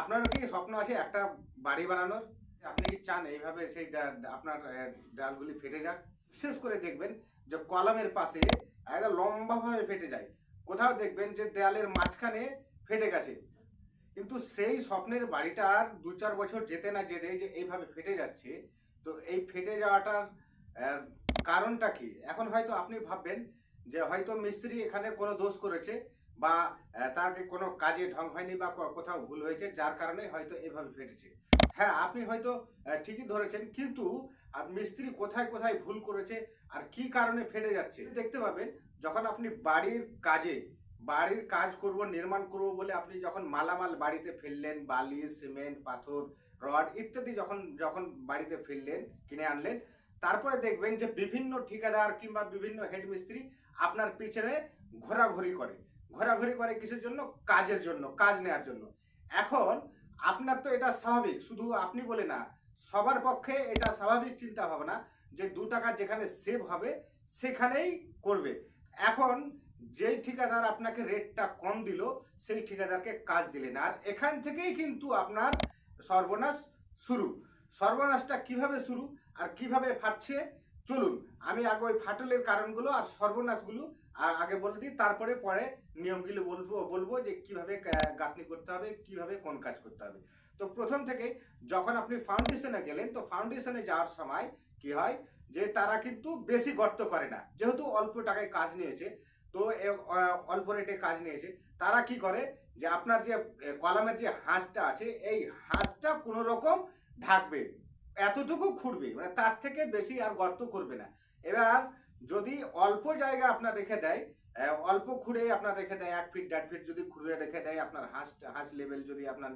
আপনারও কি স্বপ্ন আছে একটা বাড়ি বানানোর? আপনি কি চান এইভাবে সেই আপনার দেয়ালগুলি ফেটে যাক? বিশেষ করে দেখবেন যে কলমের পাশে একটা লম্বাভাবে ফেটে যায়। কোথাও দেখবেন যে দেয়ালের মাঝখানে ফেটে গেছে। কিন্তু সেই স্বপ্নের বাড়িটা আর দু চার বছর যেতে না যেতে যে এইভাবে ফেটে যাচ্ছে, তো এই ফেটে যাওয়াটার কারণটা কি? এখন হয়তো আপনি ভাববেন যে হয়তো মিস্ত্রি এখানে কোনো দোষ করেছে বা তাকে কোনো কাজে ঢং হয়নি বা কোথাও ভুল হয়েছে, যার কারণে হয়তো এভাবে ফেটেছে। হ্যাঁ আপনি হয়তো ঠিকই ধরেছেন, কিন্তু মিস্ত্রি কোথায় কোথায় ভুল করেছে আর কি কারণে ফেটে যাচ্ছে, দেখতে পাবেন, যখন আপনি বাড়ির কাজে, বাড়ির কাজ করব, নির্মাণ করব বলে আপনি যখন মালামাল বাড়িতে ফেললেন বালি সিমেন্ট, পাথর, রড ইত্যাদি যখন যখন বাড়িতে ফেললেন, কিনে আনলেন, তারপরে দেখবেন যে বিভিন্ন ঠিকাদার কিংবা বিভিন্ন হেড মিস্ত্রি আপনার পিছনে ঘোরাঘুরি করে। ঘোরাঘুরি করে কিসের জন্য? কাজের জন্য, কাজ নেওয়ার জন্য। এখন আপনার তো এটা স্বাভাবিক, শুধু আপনি বলে না, সবার পক্ষে এটা স্বাভাবিক চিন্তা ভাবনা যে দু টাকা যেখানে সেভ হবে, সেখানেই করবে। এখন যেই ঠিকাদার আপনাকে রেটটা কম দিল, সেই ঠিকাদারকে কাজ দিলেন। আর এখান থেকেই কিন্তু আপনার সর্বনাশ শুরু। সর্বনাশটা কীভাবে শুরু আর কীভাবে ফাটছে? চলুন, আমি আগে ওই ফাটলের কারণগুলো আর সর্বনাশগুলো আগে বলে দিই, তারপরে পরে নিয়মগুলো বলব বলব যে কীভাবে গাঁথনি করতে হবে, কীভাবে কোন কাজ করতে হবে। তো প্রথম থেকেই যখন আপনি ফাউন্ডেশনে গেলেন, তো ফাউন্ডেশনে যাওয়ার সময় কি হয় যে তারা কিন্তু বেশি গর্ত করে না। যেহেতু অল্প টাকায় কাজ নিয়েছে, তো অল্প রেটে কাজ নিয়েছে, তারা কি করে যে আপনার যে কলামের যে হাঁসটা আছে, এই হাঁসটা কোনো রকম ঢাকবে, এতটুকু খুঁড়বে মানে তার থেকে বেশি আর গর্ত করবে না। এবার যদি অল্প জায়গা আপনার রেখে দেয় অল্প খুঁড়ে আপনার রেখে দেয়, এক ফিট দেড় ফিট যদি খুঁড়ে রেখে দেয়, আপনার হাঁস হাঁস লেভেল যদি আপনার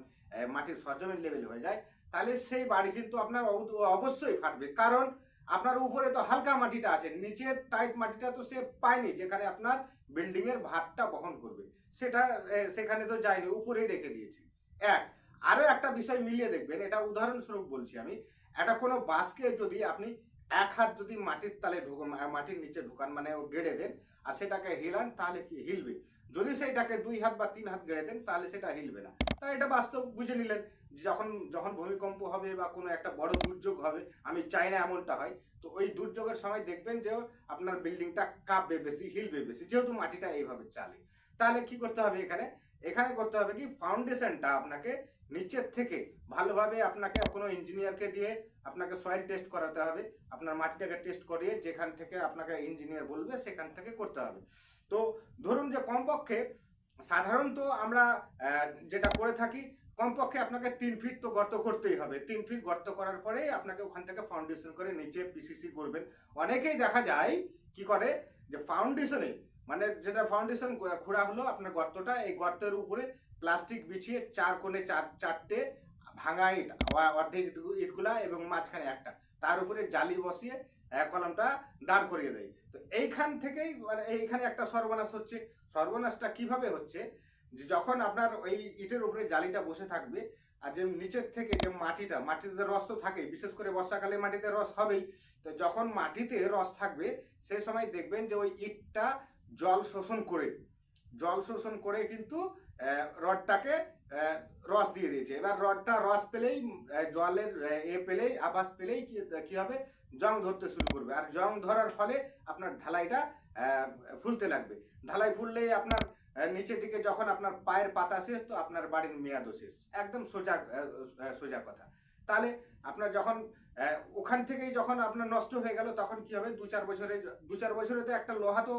মাটির সরজমিন লেভেল হয়ে যায়, তাহলে সেই বাড়ি কিন্তু আপনার অব- অবশ্যই ফাটবে। কারণ আপনার উপরে তো হালকা মাটিটা আছে, নিচের টাইট মাটিটা তো সে পায়নি, যেখানে আপনার বিল্ডিং এর ভাতটা বহন করবে। সেটা সেখানে তো যায়নি, উপরেই রেখে দিয়েছে। এক, আরও একটা বিষয় মিলিয়ে দেখবেন, এটা উদাহরণস্বরূপ বলছি আমি, একটা কোনো বাসকে যদি আপনি এক হাত যদি মাটির তালে ঢুকান মাটির নিচে ঢুকান মানে গেড়ে দেন আর সেটাকে হিলান, তাহলে কি হিলবে? যদি সেইটাকে দুই হাত বা তিন হাত গেড়ে দেন, তাহলে সেটা হিলবে না। তাই এটা বাস্তব বুঝে নিলেন, যখন যখন ভূমিকম্প হবে বা কোনো একটা বড় দুর্যোগ হবে, আমি চাই না এমনটা হয়, তো ওই দুর্যোগের সময় দেখবেন যে আপনার বিল্ডিংটা কাঁপবে বেশি, হিলবে বেশি, যেহেতু মাটিটা এইভাবে চালে। তাহলে কি করতে হবে এখানে? এখানে করতে হবে কি? ফাউন্ডেশনটা আপনাকে নিচের থেকে ভালোভাবে আপনাকে কোনো ইঞ্জিনিয়ারকে দিয়ে আপনাকে সয়েল টেস্ট করাতে হবে। আপনার মাটিটাকে টেস্ট করিয়ে যেখান থেকে আপনাকে ইঞ্জিনিয়ার বলবে, সেখান থেকে করতে হবে। তো ধরুন যে কমপক্ষে সাধারণত আমরা যেটা করে থাকি, কমপক্ষে আপনাকে তিন ফিট তো গর্ত করতেই হবে। তিন ফিট গর্ত করার পরে আপনাকে ওখান থেকে ফাউন্ডেশন করে নিচে পিসিসি করবেন। অনেকেই দেখা যায় কি করে? যে ফাউন্ডেশনে মানে যেটা ফাউন্ডেশন খোঁড়া হলো, আপনার গর্তটা, এই গর্তের উপরে প্লাস্টিক বিছিয়ে চার কোণে চার, চারটে ভাঙা ইট অর্ধেক ইটগুলা এবং মাঝখানে একটা। তার উপরে জালি বসিয়ে কলমটা দাঁড় করিয়ে দেয়। তো এইখান থেকেই মানে এইখানে একটা সর্বনাশ হচ্ছে। সর্বনাশটা কীভাবে হচ্ছে? যে যখন আপনার ওই ইটের উপরে জালিটা বসে থাকবে, আর যে নিচের থেকে যে মাটিটা, মাটিতে রস তো থাকেই, বিশেষ করে বর্ষাকালে মাটিতে রস হবেই। তো যখন মাটিতে রস থাকবে সেই সময় দেখবেন যে ওই ইটটা জল শোষণ করে, জল শোষণ করে কিন্তু রডটাকে রস দিয়ে দিয়েছে। এবার রডটা রস পেলেই জলের এ পেলেই, আবাস পেলেই কি হবে? জং ধরতে শুরু করবে। আর জং ধরার ফলে আপনার ঢালাইটা ফুলতে লাগবে। ঢালাই ফুললেই আপনার নিচে নিচের দিকে যখন আপনার পায়ের পাতা শেষ, তো আপনার বাড়ির মেয়াদও শেষ। একদম সোজা সোজা কথা। তাহলে আপনার যখন ওখান থেকেই যখন আপনার নষ্ট হয়ে গেল, তখন কি হবে? দু চার বছরে, দু চার বছরে তো একটা লোহা তো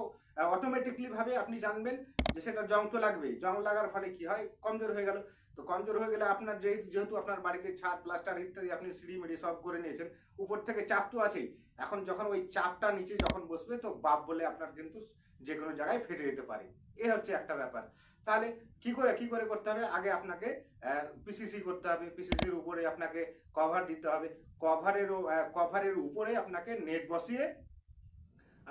অটোমেটিকলি ভাবে আপনি জানবেন যে সেটা জং তো লাগবেই। জং লাগার ফলে কি হয়? কমজোর হয়ে গেল। তো কমজোর হয়ে গেলে আপনার যেহেতু যেহেতু আপনার বাড়িতে ছাদ, প্লাস্টার ইত্যাদি আপনি সিঁড়ি মিড়ি সব করে নিয়েছেন, উপর থেকে চাপ তো আছেই। এখন যখন ওই চাপটা নিচে যখন বসবে, তো বাপ বলে আপনার কিন্তু যে কোনো জায়গায় ফেটে যেতে পারে। এ হচ্ছে একটা ব্যাপার। তাহলে কি করে কি করে করতে হবে? আগে আপনাকে পিসিসি করতে হবে। পিসিসির উপরে আপনাকে কভার দিতে হবে। কভারেরও কভারের উপরে আপনাকে নেট বসিয়ে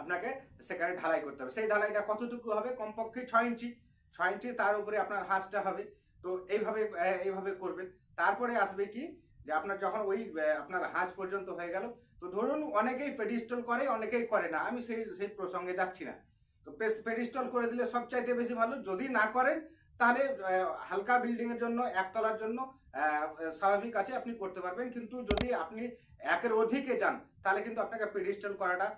আপনাকে সেখানে ঢালাই করতে হবে। সেই ঢালাইটা কতটুকু হবে? কমপক্ষে ছয় ইঞ্চি। ছয় ইঞ্চি তার উপরে আপনার হাঁসটা হবে। তো এইভাবে এইভাবে করবেন। তারপরে আসবে কি? যে আপনার যখন ওই আপনার হাঁস পর্যন্ত হয়ে গেল, তো ধরুন অনেকেই পেডিস্টল করে, অনেকেই করে না। আমি সেই সেই প্রসঙ্গে যাচ্ছি না। তো পেডিস্টল করে দিলে সবচাইতে বেশি ভালো। যদি না করেন, তাহলে হালকা বিল্ডিংয়ের জন্য, একতলার জন্য স্বাভাবিক আছে, আপনি করতে পারবেন। কিন্তু যদি আপনি একের অধিকে যান, তাহলে কিন্তু আপনাকে পেডিস্টাল করাটা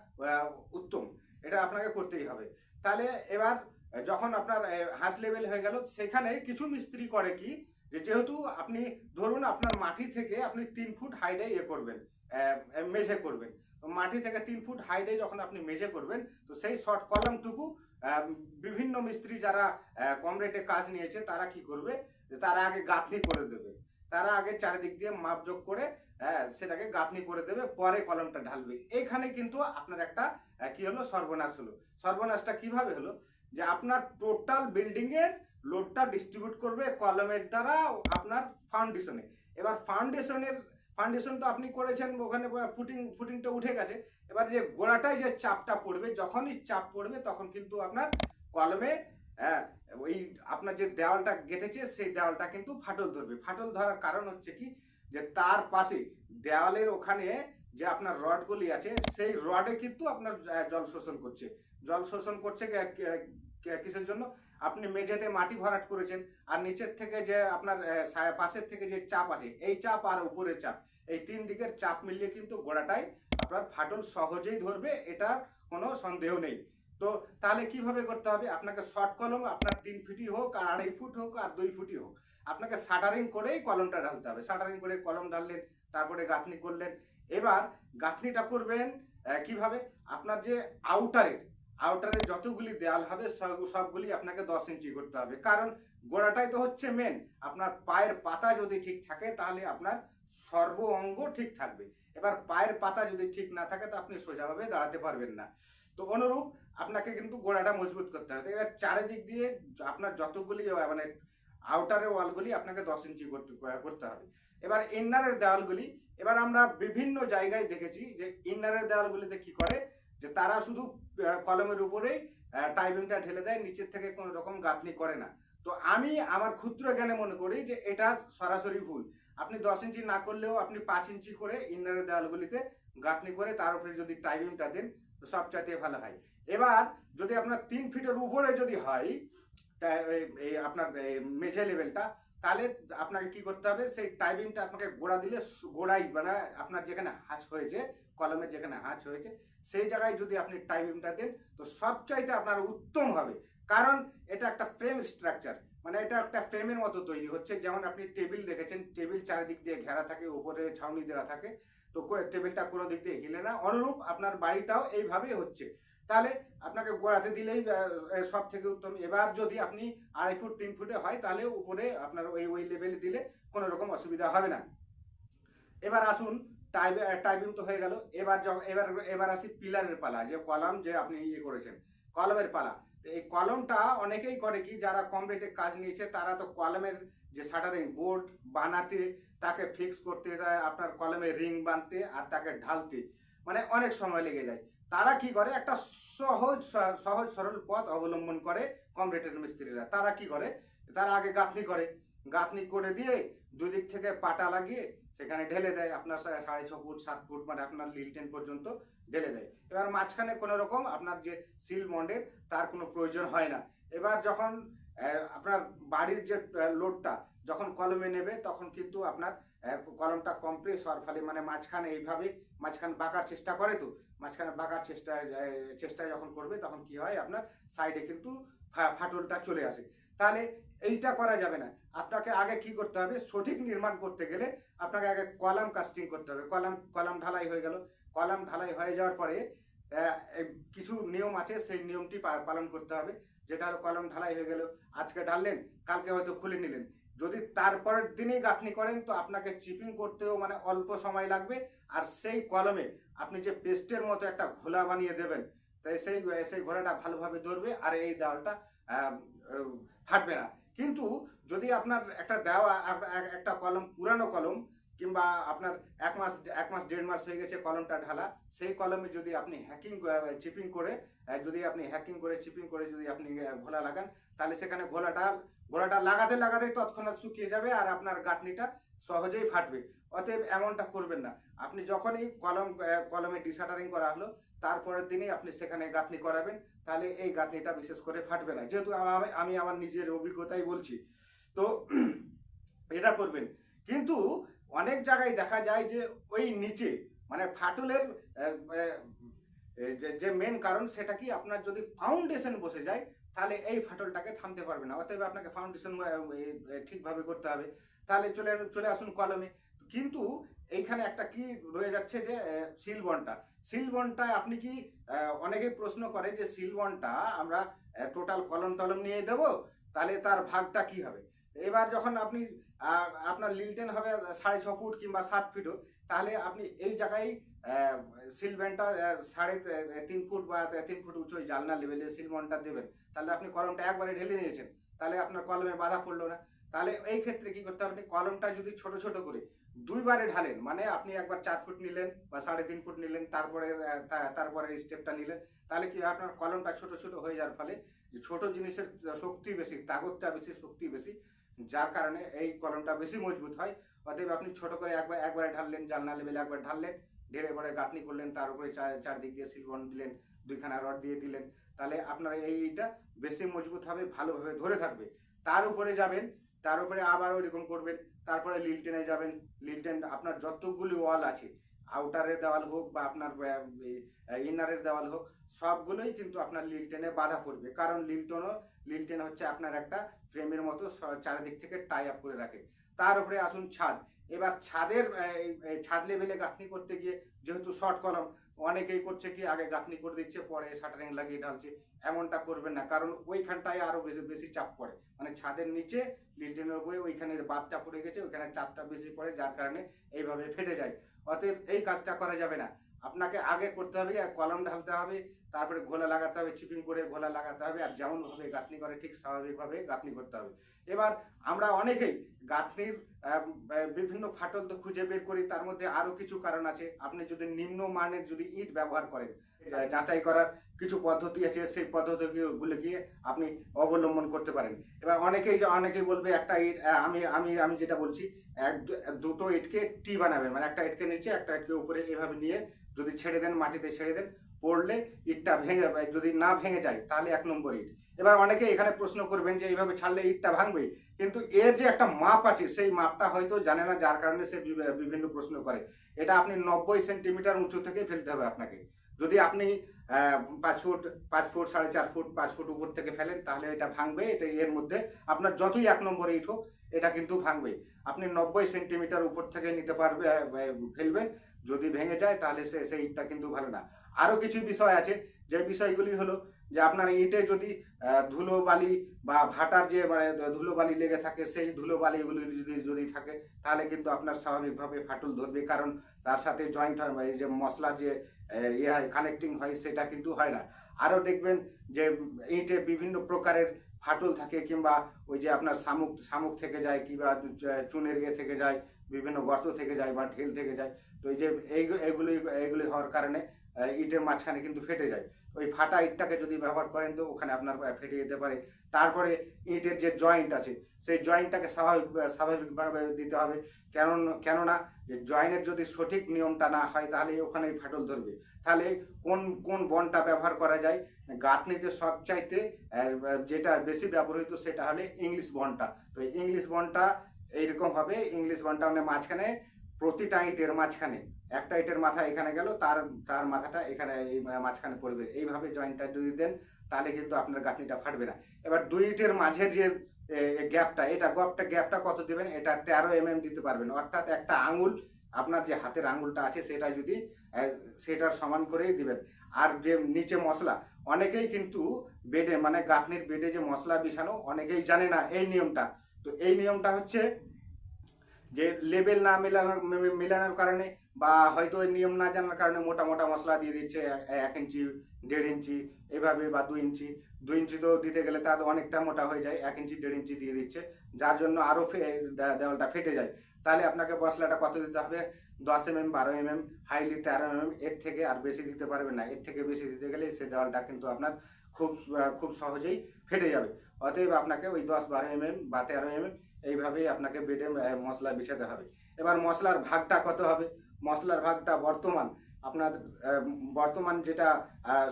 উত্তম। এটা আপনাকে করতেই হবে। তাহলে এবার, যখন আপনার হাস লেভেল হয়ে গেল, সেখানে কিছু মিস্ত্রি করে কি যে যেহেতু আপনি ধরুন আপনার মাটি থেকে আপনি তিন ফুট হাইডে ইয়ে করবেন মেঝে করবেন। মাটি থেকে তিন ফুট হাইডে যখন আপনি মেঝে করবেন তো সেই শর্ট কলামটুকু বিভিন্ন মিস্ত্রি যারা কম রেটে কাজ নিয়েছে তারা কি করবে? তারা আগে গাঁথনি করে দেবে। তারা আগে চারিদিক দিয়ে মাপযোগ করে হ্যাঁ, সেটাকে গাঁথনি করে দেবে পরে কলমটা ঢালবে। এইখানে কিন্তু আপনার একটা কি হলো? সর্বনাশ হলো। সর্বনাশটা কীভাবে হলো? যে আপনার টোটাল বিল্ডিং এর লোডটা ডিস্ট্রিবিউট করবে কলমের দ্বারা আপনার ফাউন্ডেশনে এবার ফাউন্ডেশনের ফাউন্ডেশন তো আপনি করেছেন ওখানে ফুটিং ফুটিংটা উঠে গেছে। এবার যে গোড়াটায় যে চাপটা পড়বে যখনই চাপ পড়বে তখন কিন্তু আপনার কলমে হ্যাঁ, ওই আপনার যে দেওয়ালটা গেঁথেছে সেই দেওয়ালটা কিন্তু ফাটল ধরবে। ফাটল ধরার কারণ হচ্ছে কি? যে তার পাশে দেওয়ালের ওখানে যে আপনার রডগুলি আছে সেই রডে কিন্তু আপনার জল শোষণ করছে। জল শোষণ করছে কিসের জন্য? আপনি মেঝেতে মাটি ভরাট করেছেন, আর নিচের থেকে যে আপনার পাশের থেকে যে চাপ আছে, এই চাপ আর উপরের চাপ, এই তিন দিকের চাপ মিলিয়ে কিন্তু গোড়াটাই আপনার ফাটল সহজেই ধরবে এটার কোনো সন্দেহ নেই। তো তাহলে কীভাবে করতে হবে? আপনাকে শর্ট কলম, আপনার তিন ফুটই হোক, আর আড়াই ফুট হোক, আর দুই ফুটই হোক, আপনাকে শাটারিং করেই কলমটা ঢালতে হবে। শাটারিং করে কলম ঢাললেন, তারপরে গাঁথনি করলেন। এবার গাঁথনিটা করবেন কীভাবে? আপনার যে আউটারের আউটারের যতগুলি দেয়াল হবে, সব- সবগুলি আপনাকে দশ ইঞ্চি করতে হবে। কারণ গোড়াটাই তো হচ্ছে মেন আপনার পায়ের পাতা যদি ঠিক থাকে, তাহলে আপনার সর্ব অঙ্গ ঠিক থাকবে। এবার পায়ের পাতা যদি ঠিক না থাকে, তো আপনি সোজাভাবে দাঁড়াতে পারবেন না। তো অনুরূপ আপনাকে কিন্তু গোড়াটা মজবুত করতে হবে। এবার চারিদিক দিয়ে আপনার যতগুলি মানে আউটারের ওয়ালগুলি আপনাকে দশ ইঞ্চি করতে করতে হবে। এবার ইন্নারের দেওয়ালগুলি এবার আমরা বিভিন্ন জায়গায় দেখেছি যে ইন্নারের দেওয়ালগুলিতে কি করে? যে তারা শুধু কলমের উপরেই টাইমিংটা ঢেলে দেয়, নিচের থেকে কোনো রকম গাঁথনি করে না। তো আমি আমার ক্ষুদ্র জ্ঞানে মনে করি যে এটা সরাসরি ভুল। আপনি দশ ইঞ্চি না করলেও আপনি পাঁচ ইঞ্চি করে ইন্নারের দেওয়ালগুলিতে গাঁথনি করে তার উপরে যদি টাইমিংটা দেন, তো সবচাইতে ভালো হয়। এবার যদি আপনার তিন ফিটের উপরে যদি হয় আপনার মেঝে লেভেলটা তাহলে আপনাকে কি করতে হবে? সেই টাইপিংটা আপনাকে গোড়া দিলে গোড়াই মানে আপনার যেখানে হাঁচ হয়েছে কলমের যেখানে হাঁচ হয়েছে, সেই জায়গায় যদি আপনি টাইমিংটা দেন, তো সবচাইতে আপনার উত্তম হবে। কারণ এটা একটা ফ্রেম স্ট্রাকচার মানে এটা একটা ফ্রেমের মতো তৈরি হচ্ছে। যেমন আপনি টেবিল দেখেছেন টেবিল চারিদিক দিয়ে ঘেরা থাকে, উপরে ছাউনি দেওয়া থাকে, তো টেবিলটা কোনো দিক দিয়ে হিলে না। অনুরূপ আপনার বাড়িটাও এইভাবেই হচ্ছে। তাহলে আপনাকে গোড়াতে দিলেই সব থেকে উত্তম। এবার যদি আপনি আড়াই ফুট, তিন ফুটে হয়, তাহলে উপরে আপনার ওই ওই লেভেলে দিলে কোনো রকম অসুবিধা হবে না। এবার আসুন টাইপ টাইপিং তো হয়ে গেল। এবার এবার এবার আসি পিলারের পালা, যে কলাম যে আপনি ইয়ে করেছেন, কলমের পালা। তো এই কলমটা অনেকেই করে কি, যারা কম রেটে কাজ নিয়েছে, তারা তো কলমের যে শাটারিং বোর্ড বানাতে, তাকে ফিক্স করতে আপনার কলমে রিং বাঁধতে আর তাকে ঢালতে। মানে অনেক সময় লেগে যায়। তারা কি করে? একটা সহজ সহজ, সরল পথ অবলম্বন করে কম রেটের মিস্ত্রিরা। তারা কি করে? তারা আগে গাঁথনি করে। গাঁথনি করে দিয়ে দুই দিক থেকে পাটা লাগিয়ে সেখানে ঢেলে দেয়। আপনার সাড়ে ছ ফুট, সাত ফুট মানে আপনার লিলটেন পর্যন্ত ঢেলে দেয়। এবার মাঝখানে কোনো রকম আপনার যে সিল মন্ডের, তার কোনো প্রয়োজন হয় না। এবার যখন আপনার বাড়ির যে লোডটা, যখন কলমে নেবে, তখন কিন্তু আপনার কলমটা কম্প্রেস হওয়ার ফলে মানে মাঝখানে এইভাবে, মাঝখানে বাঁকার চেষ্টা করে তো, মাঝখানে বাঁকার চেষ্টা চেষ্টা যখন করবে তখন কি হয় আপনার সাইডে কিন্তু ফাটলটা চলে আসে। তাহলে এইটা করা যাবে না। আপনাকে আগে কি করতে হবে? সঠিক নির্মাণ করতে গেলে আপনাকে আগে কলাম কাস্টিং করতে হবে। কলাম কলাম ঢালাই হয়ে গেল। কলাম ঢালাই হয়ে যাওয়ার পরে কিছু নিয়ম আছে, সেই নিয়মটি পালন করতে হবে। যেটা কলম ঢালাই হয়ে গেল। আজকে ঢাললেন, কালকে হয়তো খুলে নিলেন। যদি তারপরের দিনেই গাঁথনি করেন, তো আপনাকে চিপিং করতেও মানে অল্প সময় লাগবে। আর সেই কলমে আপনি যে পেস্টের মতো একটা ঘোলা বানিয়ে দেবেন, তাই সেই সেই ঘোলাটা ভালোভাবে ধরবে আর এই দেওয়ালটা ফাটবে না। কিন্তু যদি আপনার একটা দেওয়া, একটা কলম, পুরানো কলম কিংবা আপনার এক মাস এক মাস, দেড় মাস হয়ে গেছে কলমটা ঢালা, সেই কলমে যদি আপনি হ্যাকিং চিপিং করে যদি আপনি হ্যাকিং করে চিপিং করে যদি আপনি ঘোলা লাগান, তাহলে সেখানে ঘোলাটা ঘোলাটা লাগাতে লাগাতে তৎক্ষণাৎ শুকিয়ে যাবে আর আপনার গাঁথনিটা সহজেই ফাটবে। অতএব এমনটা করবেন না। আপনি যখনই কলম কলমে ডিসাটারিং করা হলো, তারপরের দিনই আপনি সেখানে গাঁথনি করাবেন, তাহলে এই গাঁথনিটা বিশেষ করে ফাটবে না। যেহেতু আমি আমার নিজের অভিজ্ঞতাই বলছি। তো এটা করবেন। কিন্তু অনেক জায়গায় দেখা যায় যে ওই নিচে মানে ফাটলের যে- মেন কারণ সেটা কি আপনার যদি ফাউন্ডেশন বসে যায়, তাহলে এই ফাটলটাকে থামতে পারবে না। অতএব আপনাকে ফাউন্ডেশন ঠিকভাবে করতে হবে। তাহলে চলে চলে আসুন কলমে। কিন্তু এইখানে একটা কি রয়ে যাচ্ছে যে সিলবনটা সিলবনটা আপনি কি অনেকেই প্রশ্ন করে যে সিলবনটা আমরা টোটাল কলম টলম নিয়ে দেব? তাহলে তার ভাগটা কি হবে? এবার যখন আপনি আপনার লিলটেন হবে সাড়ে ছ ফুট কিংবা সাত ফিটও তাহলে আপনি এই জায়গায় সিলভেনটা সাড়ে তিন ফুট বা তিন ফুট উঁচু ওই জালনা লেভেলে সিলমনটা দেবেন। তাহলে আপনি কলমটা একবারে ঢেলে নিয়েছেন। তাহলে আপনার কলমে বাধা পড়ল না। তাহলে এই ক্ষেত্রে কি করতে হবে আপনি কলমটা যদি ছোট ছোট করে দুইবারে ঢালেন মানে আপনি একবার চার ফুট নিলেন বা সাড়ে তিন ফুট নিলেন, তারপরে তারপরে স্টেপটা নিলেন, তাহলে কি আপনার কলমটা ছোট ছোট হয়ে যাওয়ার ফলে ছোট জিনিসের শক্তি বেশি, তাগতটা বেশি, শক্তি বেশি। যার কারণে এই কলমটা বেশি মজবুত হয়। অতএব আপনি ছোট করে একবার, একবারে ঢাললেন জালনা লেভেলে একবার ঢাললেন, ঢেলে পরে গাঁথনি করলেন, তার উপরে চার- চারদিক দিয়ে সিলবন দিলেন, দুইখানা রড দিয়ে দিলেন, তাহলে আপনার এইটা বেশি মজবুত হবে, ভালোভাবে ধরে থাকবে। তার উপরে যাবেন, তার উপরে আবার ওইরকম করবেন, তারপরে লিলটেনে যাবেন লিলটেন আপনার যতগুলি ওয়াল আছে আউটারের দেওয়াল হোক বা আপনার ইনারের দেওয়াল হোক, সবগুলোই কিন্তু আপনার লিলটেনে বাধা পড়বে। কারণ লিলটনও লিলটেন হচ্ছে আপনার একটা ফ্রেমের মতো চারিদিক থেকে টাই আপ করে রাখে। তার উপরে আসুন ছাদ। এবার ছাদের ছাদ লেভেলে গাঁথনি করতে গিয়ে যেহেতু শর্ট কলম অনেকেই করছে কি, আগে গাঁথনি করে দিচ্ছে, পরে শাটারিং লাগিয়ে ঢালছে, এমনটা করবেন না। কারণ ওইখানটায় আরও বেশি বেশি চাপ পড়ে। মানে ছাদের নিচে লিলটেনের উপরে ওইখানে বাদটা পড়ে গেছে, ওইখানে চাপটা বেশি পড়ে, যার কারণে এইভাবে ফেটে যায়। অতএব এই কাজটা করা যাবে না। আপনাকে আগে করতে হবে কলম ঢালতে হবে তারপরে ঘোলা লাগাতে হবে চিপিং করে ঘোলা লাগাতে হবে, আর যেমনভাবে গাঁথনি করে ঠিক স্বাভাবিকভাবে গাঁথনি করতে হবে। এবার আমরা অনেকেই গাঁথনির বিভিন্ন ফাটল তো খুঁজে বের করি, তার মধ্যে আরও কিছু কারণ আছে। আপনি যদি নিম্ন মানের যদি ইট ব্যবহার করেন যাচাই করার কিছু পদ্ধতি আছে, সেই পদ্ধতিগুলো গিয়ে আপনি অবলম্বন করতে পারেন। এবার অনেকেই অনেকেই বলবে একটা ইট আমি আমি আমি যেটা বলছি, এক দুটো ইটকে টি বানাবেন। মানে একটা ইটকে নিচে, একটা ইটকে উপরে, এভাবে নিয়ে যদি ছেড়ে দেন, মাটিতে ছেড়ে দেন পড়লে ইটটা ভেঙে যদি না ভেঙে যায়, তাহলে এক নম্বর ইট। এবার অনেকে এখানে প্রশ্ন করবেন যে, এইভাবে ছাড়লে ইটটা ভাঙবে? কিন্তু এর যে একটা মাপ আছে, সেই মাপটা হয়তো জানে না, যার কারণে সে বিভিন্ন প্রশ্ন করে। এটা আপনি নব্বই সেন্টিমিটার উঁচু থেকে ফেলতে হবে আপনাকে। যদি আপনি পাঁচ ফুট পাঁচ ফুট, সাড়ে চার ফুট, পাঁচ ফুট উপর থেকে ফেলেন, তাহলে এটা ভাঙবে। এটা এর মধ্যে আপনার যতই এক নম্বর ইট হোক, এটা কিন্তু ভাঙবে। আপনি নব্বই সেন্টিমিটার উপর থেকে নিতে পারবে ফেলবেন। যদি ভেঙে যায়, তাহলে সে, সেই ইটটা কিন্তু ভালো না। আরও কিছু বিষয় আছে, যে বিষয়গুলি হলো যে আপনার ইটে যদি ধুলো বালি বা ভাটার যে মানে ধুলো বালি লেগে থাকে, সেই ধুলো বালিগুলি যদি যদি থাকে, তাহলে কিন্তু আপনার স্বাভাবিকভাবে ফাটল ধরবে। কারণ তার সাথে জয়েন্ট হয় এই যে মশলার যে ইয়ে হয় কানেক্টিং হয়, সেটা কিন্তু হয় না। আরও দেখবেন যে ইটে বিভিন্ন প্রকারের ফাটল থাকে কিংবা ওই যে আপনার শামুক শামুক থেকে যায় কিংবা চুনের ইয়ে থেকে যায়, বিভিন্ন গর্ত থেকে যায় বা ঢিল থেকে যায়। তো এই যে এইগুলি এইগুলি হওয়ার কারণে ইটের মাঝখানে কিন্তু ফেটে যায়। ওই ফাটা ইটটাকে যদি ব্যবহার করেন তো ওখানে আপনার ফেটে যেতে পারে। তারপরে ইটের যে জয়েন্ট আছে, সেই জয়েন্টটাকে স্বাভাবিক স্বাভাবিকভাবে দিতে হবে। কেন কেননা জয়েন্টের যদি সঠিক নিয়মটা না হয়, তাহলে ওখানেই ফাটল ধরবে। তাহলে কোন কোন বনটা ব্যবহার করা যায়? গাঁথনিতে সবচাইতে যেটা বেশি ব্যবহৃত সেটা হলে ইংলিশ বনটা। তো ইংলিশ বনটা এইরকম হবে। ইংলিশ বনটা মানে মাঝখানে প্রতিটা ইটের মাঝখানে, একটা ইটের মাথা এখানে গেল, তার তার মাথাটা এখানে এই মাঝখানে পড়বে। এইভাবে জয়েন্টটা যদি দেন, তাহলে কিন্তু আপনার গাঁথনিটা ফাটবে না। এবার দুই ইটের মাঝের যে গ্যাপটা এটা গ্যাপটা গ্যাপটা কত দিবেন? এটা তেরো এম এম দিতে পারবেন। অর্থাৎ একটা আঙুল, আপনার যে হাতের আঙুলটা আছে, সেটা যদি সেটার সমান করেই দিবেন। আর যে নিচে মশলা, অনেকেই কিন্তু বেডে মানে গাঁথনির বেডে যে মশলা বিছানো, অনেকেই জানে না এই নিয়মটা। তো এই নিয়মটা হচ্ছে যে লেবেল না মেলানোর মেলানোর কারণে বা হয়তো নিয়ম না জানার কারণে মোটা মোটা মশলা দিয়ে দিচ্ছে এক ইঞ্চি, দেড় ইঞ্চি এভাবে বা দু ইঞ্চি দু ইঞ্চি তো দিতে গেলে তার অনেকটা মোটা হয়ে যায়, এক ইঞ্চি, দেড় ইঞ্চি দিয়ে দিচ্ছে, যার জন্য আরও ফে দেওয়ালটা ফেটে যায়। তাহলে আপনাকে মশলাটা কত দিতে হবে? দশ এম এম বারো এম এম হাইলি তেরো এম এম এর থেকে আর বেশি দিতে পারবেন না। এর থেকে বেশি দিতে গেলে সে দেওয়ালটা কিন্তু আপনার খুব খুব সহজেই ফেটে যাবে। অতএব আপনাকে ওই দশ, বারো এম এম বা তেরো এম এম এইভাবেই আপনাকে বেডে মশলা বিছাতে হবে। এবার মশলার ভাগটা কত হবে? মশলার ভাগটা বর্তমান আপনার বর্তমান যেটা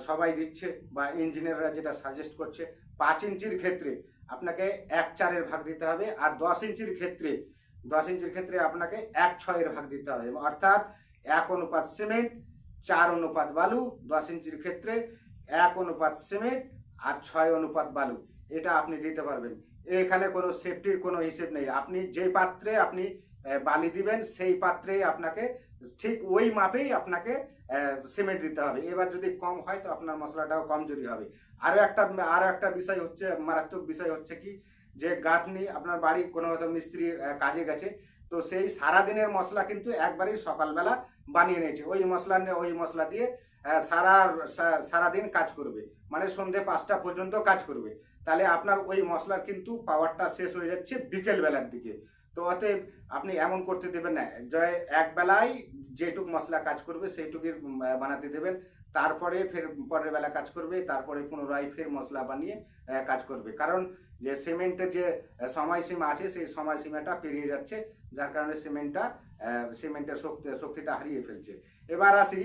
সবাই দিচ্ছে বা ইঞ্জিনিয়াররা যেটা সাজেস্ট করছে, পাঁচ ইঞ্চির ক্ষেত্রে আপনাকে এক চারের ভাগ দিতে হবে আর দশ ইঞ্চির ক্ষেত্রে দশ ইঞ্চির ক্ষেত্রে আপনাকে এক ছয়ের ভাগ দিতে হবে। অর্থাৎ এক অনুপাত সিমেন্ট, চার অনুপাত বালু, দশ ইঞ্চির ক্ষেত্রে এক অনুপাত সিমেন্ট আর ছয় অনুপাত বালু। এটা আপনি দিতে পারবেন। এখানে কোনো সেফটির কোনো হিসেব নেই। আপনি যে পাত্রে আপনি বালি দিবেন, সেই পাত্রেই আপনাকে ঠিক ওই মাপেই আপনাকে সিমেন্ট দিতে হবে। এবার যদি কম হয় তো আপনার মশলাটাও কমজোরি হবে। আরও একটা আরও একটা বিষয় হচ্ছে, মারাত্মক বিষয় হচ্ছে কি যে গাঁথনি আপনার বাড়ি কোনো হয়তো মিস্ত্রি কাজে গেছে, তো সেই সারাদিনের মশলা কিন্তু একবারেই সকালবেলা বানিয়ে নিয়েছে। ওই মশলা নিয়ে ওই মশলা দিয়ে সারা সারাদিন কাজ করবে। মানে সন্ধে পাঁচটা পর্যন্ত কাজ করবে। তাহলে আপনার ওই মশলার কিন্তু পাওয়ারটা শেষ হয়ে যাচ্ছে বিকেলবেলার দিকে। তো অতএব আপনি এমন করতে দেবেন না। জয় এক বেলায় যেটুক মশলা কাজ করবে সেইটুকুই বানাতে দেবেন। তারপরে ফের পরের বেলা কাজ করবে, তারপরে পুনরায় ফের মশলা বানিয়ে কাজ করবে। কারণ যে সিমেন্টের যে সময়সীমা আছে, সেই সময়সীমাটা পেরিয়ে যাচ্ছে, যার কারণে সিমেন্টটা সিমেন্টের শক্তি, শক্তিটা হারিয়ে ফেলছে। এবার আসি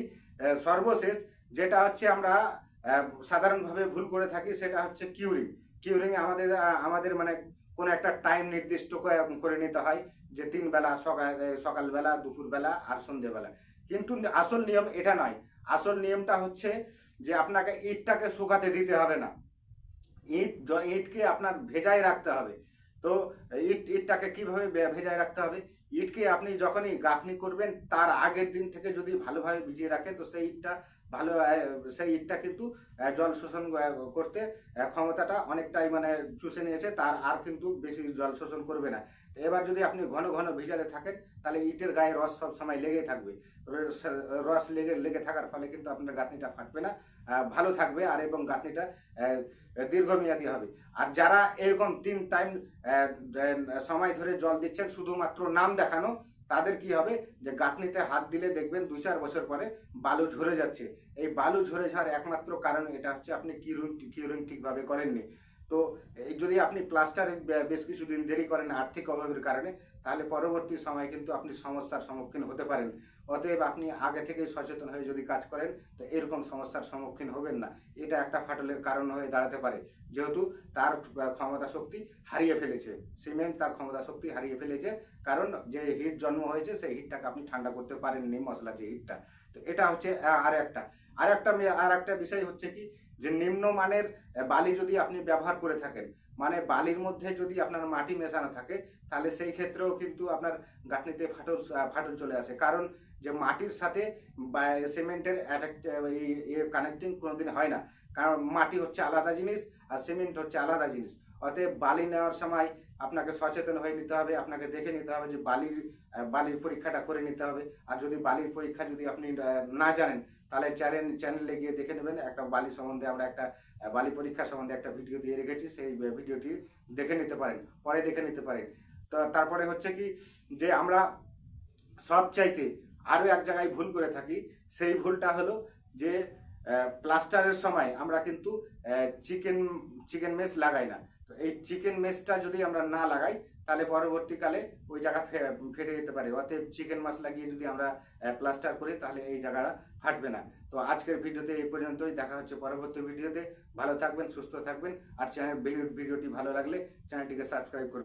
সর্বশেষ, যেটা হচ্ছে আমরা সাধারণভাবে ভুল করে থাকি, সেটা হচ্ছে কিউরিং। কিউরিং আমাদের আমাদের মানে কোনো একটা টাইম নির্দিষ্ট করে নিতে হয়। যে তিন বেলা, সকাল সকালবেলা দুপুরবেলা আর সন্ধেবেলা কিন্তু আসল নিয়ম এটা নয়। আসল নিয়মটা হচ্ছে যে আপনাকে ইটটাকে শুকাতে দিতে হবে না। ইট ইটকে আপনার ভেজায় রাখতে হবে। তো ইট, ইটটাকে কীভাবে ভেজায় রাখতে হবে? ইটকে আপনি যখনই গাঁথনি করবেন, তার আগের দিন থেকে যদি ভালোভাবে ভিজিয়ে রাখেন, তো সেই ইটটা ভালো সেই ইটটা কিন্তু জল শোষণ করতে ক্ষমতাটা অনেকটাই মানে চুষে নিয়েছে, তার আর কিন্তু বেশি জল শোষণ করবে না। এবার যদি আপনি ঘন ঘন ভিজাতে থাকেন, তাহলে ইটের গায়ে রস সব সময় লেগেই থাকবে। রস- রস লেগে লেগে থাকার ফলে কিন্তু আপনার গাঁথনিটা ফাটবে না ভালো থাকবে, আর এবং গাঁথনিটা দীর্ঘমেয়াদী হবে। আর যারা এরকম তিন টাইম সময় ধরে জল দিচ্ছেন, শুধুমাত্র নাম দেখানো তাদের কি হবে? যে গাঁথনিতে হাত দিলে দেখবেন দু চার বছর পরে বালু ঝরে যাচ্ছে। এই বালু ঝরে যাওয়ার একমাত্র কারণ এটা হচ্ছে আপনি কিউরিং কিউরিং ঠিকভাবে করেননি। তো এই যদি আপনি প্লাস্টারে বেশ কিছুদিন দেরি করেন, আর্থিক অভাবের কারণে তাহলে পরবর্তী সময় কিন্তু আপনি সমস্যার সম্মুখীন হতে পারেন। অতএব আপনি আগে থেকেই সচেতন হয়ে যদি কাজ করেন, তো এরকম সমস্যার সম্মুখীন হবেন না। এটা একটা ফাটলের কারণ হয়ে দাঁড়াতে পারে। যেহেতু তার ক্ষমতা শক্তি হারিয়ে ফেলেছে। সিমেন্ট তার ক্ষমতা শক্তি হারিয়ে ফেলেছে। কারণ যে হিট জন্ম হয়েছে, সেই হিটটাকে আপনি ঠান্ডা করতে পারেননি মশলার যে হিটটা। তো এটা হচ্ছে আর একটা আর একটা আর একটা বিষয় হচ্ছে কি, যে নিম্নমানের বালি যদি আপনি ব্যবহার করে থাকেন মানে বালির মধ্যে যদি আপনার মাটি মেশানো থাকে, তাহলে সেই ক্ষেত্রেও কিন্তু আপনার গাঁথনিতে ফাটল ফাটল চলে আসে। কারণ যে মাটির সাথে সিমেন্টের কানেক্টিং কোনোদিন হয় না। কারণ মাটি হচ্ছে আলাদা জিনিস আর সিমেন্ট হচ্ছে আলাদা জিনিস। অতএব বালি নেওয়ার সময় আপনাকে সচেতন হয়ে নিতে হবে, আপনাকে দেখে নিতে হবে যে বালির বালির পরীক্ষাটা করে নিতে হবে। আর যদি বালির পরীক্ষা যদি আপনি না জানেন, তাহলে চ্যানেল, চ্যানেলে গিয়ে দেখে নেবেন। একটা বালি সম্বন্ধে আমরা একটা বালি পরীক্ষা সম্বন্ধে একটা ভিডিও দিয়ে রেখেছি, সেই ভিডিওটি দেখে নিতে পারেন, পরে দেখে নিতে পারেন। তো, তারপরে হচ্ছে কি যে আমরা সব চাইতে আরও এক জায়গায় ভুল করে থাকি, সেই ভুলটা হলো যে প্লাস্টারের সময় আমরা কিন্তু চিকেন চিকেন মেস লাগাই না। তো এই চিকেন মেসটা যদি আমরা না লাগাই, তাহলে পরবর্তীকালে ওই জায়গা ফেটে যেতে পারে। অতএব চিকেন মাছ লাগিয়ে যদি আমরা প্লাস্টার করি, তাহলে এই জায়গাটা ফাটবে না। তো আজকের ভিডিওতে এই পর্যন্তই। দেখা হচ্ছে পরবর্তী ভিডিওতে। ভালো থাকবেন, সুস্থ থাকবেন। আর চ্যানেল ভিডিওটি ভালো লাগলে চ্যানেলটিকে সাবস্ক্রাইব করবেন।